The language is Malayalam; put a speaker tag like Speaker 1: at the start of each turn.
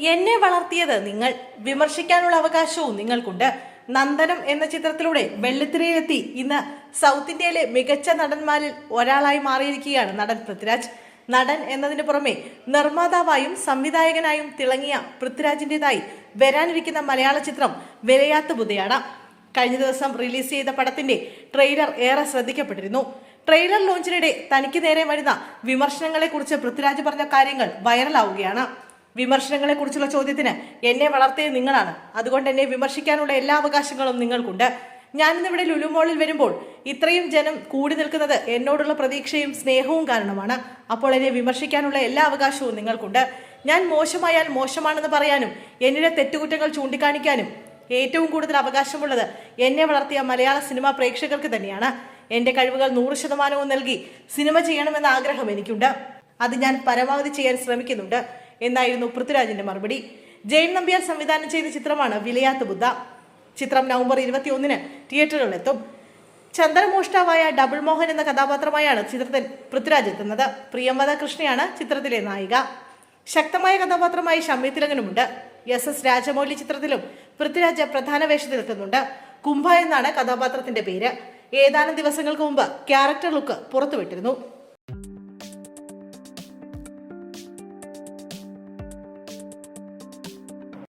Speaker 1: എന്നെ വളർത്തിയത് നിങ്ങൾ. വിമർശിക്കാനുള്ള അവകാശവും നിങ്ങൾക്കുണ്ട്. നന്ദനം എന്ന ചിത്രത്തിലൂടെ വെള്ളിത്തിരയിലെത്തി. ഇന്ന് സൗത്ത് ഇന്ത്യയിലെ മികച്ച നടന്മാരിൽ ഒരാളായി മാറിയിരിക്കുകയാണ് നടൻ പൃഥ്വിരാജ്. നടൻ എന്നതിന് പുറമെ നിർമ്മാതാവായും സംവിധായകനായും തിളങ്ങിയ പൃഥ്വിരാജിന്റെതായി വരാനിരിക്കുന്ന മലയാള ചിത്രം വിലയാത്ത ബുധയാണ് കഴിഞ്ഞ ദിവസം റിലീസ് ചെയ്ത പടത്തിന്റെ ട്രെയിലർ ഏറെ ശ്രദ്ധിക്കപ്പെട്ടിരുന്നു. ട്രെയിലർ ലോഞ്ചിനിടെ തനിക്ക് നേരെ വരുന്ന വിമർശനങ്ങളെക്കുറിച്ച് പൃഥ്വിരാജ് പറഞ്ഞ കാര്യങ്ങൾ വൈറലാവുകയാണ്. വിമർശനങ്ങളെ കുറിച്ചുള്ള ചോദ്യത്തിന് എന്നെ വളർത്തിയത് നിങ്ങളാണ്. അതുകൊണ്ട് എന്നെ വിമർശിക്കാനുള്ള എല്ലാ അവകാശങ്ങളും നിങ്ങൾക്കുണ്ട്. ഞാനിന്നിവിടെ ലുലുമോളിൽ വരുമ്പോൾ ഇത്രയും ജനം കൂടി നിൽക്കുന്നത് എന്നോടുള്ള പ്രതീക്ഷയും സ്നേഹവും കാരണമാണ്. അപ്പോൾ എന്നെ വിമർശിക്കാനുള്ള എല്ലാ അവകാശവും നിങ്ങൾക്കുണ്ട്. ഞാൻ മോശമായാൽ മോശമാണെന്ന് പറയാനും എന്നിലെ തെറ്റുകുറ്റങ്ങൾ ചൂണ്ടിക്കാണിക്കാനും ഏറ്റവും കൂടുതൽ അവകാശമുള്ളത് എന്നെ വളർത്തിയ മലയാള സിനിമാ പ്രേക്ഷകർക്ക് തന്നെയാണ്. എന്റെ കഴിവുകൾ നൂറ് ശതമാനവും നൽകി സിനിമ ചെയ്യണമെന്ന ആഗ്രഹം എനിക്കുണ്ട്. അത് ഞാൻ പരമാവധി ചെയ്യാൻ ശ്രമിക്കുന്നുണ്ട്. എന്നായിരുന്നു പൃഥ്വിരാജിന്റെ മറുപടി. ജയൻ നമ്പ്യാർ സംവിധാനം ചെയ്ത ചിത്രമാണ് വിലയാത്ത ബുദ്ധ. ചിത്രം നവംബർ ഇരുപത്തിയൊന്നിന് തിയേറ്ററുകളിലെത്തും. ചന്ദ്രമോഷ്ടാവായ ഡബിൾ മോഹൻ എന്ന കഥാപാത്രമായാണ് ചിത്രത്തിൽ പൃഥ്വിരാജ് എത്തുന്നത്. പ്രിയംവദ കൃഷ്ണയാണ് ചിത്രത്തിലെ നായിക. ശക്തമായ കഥാപാത്രമായി ഷമ്മി തിലകനുമുണ്ട്. എസ് എസ് രാജമൗലി ചിത്രത്തിലും പൃഥ്വിരാജ് പ്രധാന വേഷത്തിലെത്തുന്നുണ്ട്. കുംഭ എന്നാണ് കഥാപാത്രത്തിന്റെ പേര്. ഏതാനും ദിവസങ്ങൾക്ക് മുമ്പ് ക്യാരക്ടർ ലുക്ക് പുറത്തുവിട്ടിരുന്നു.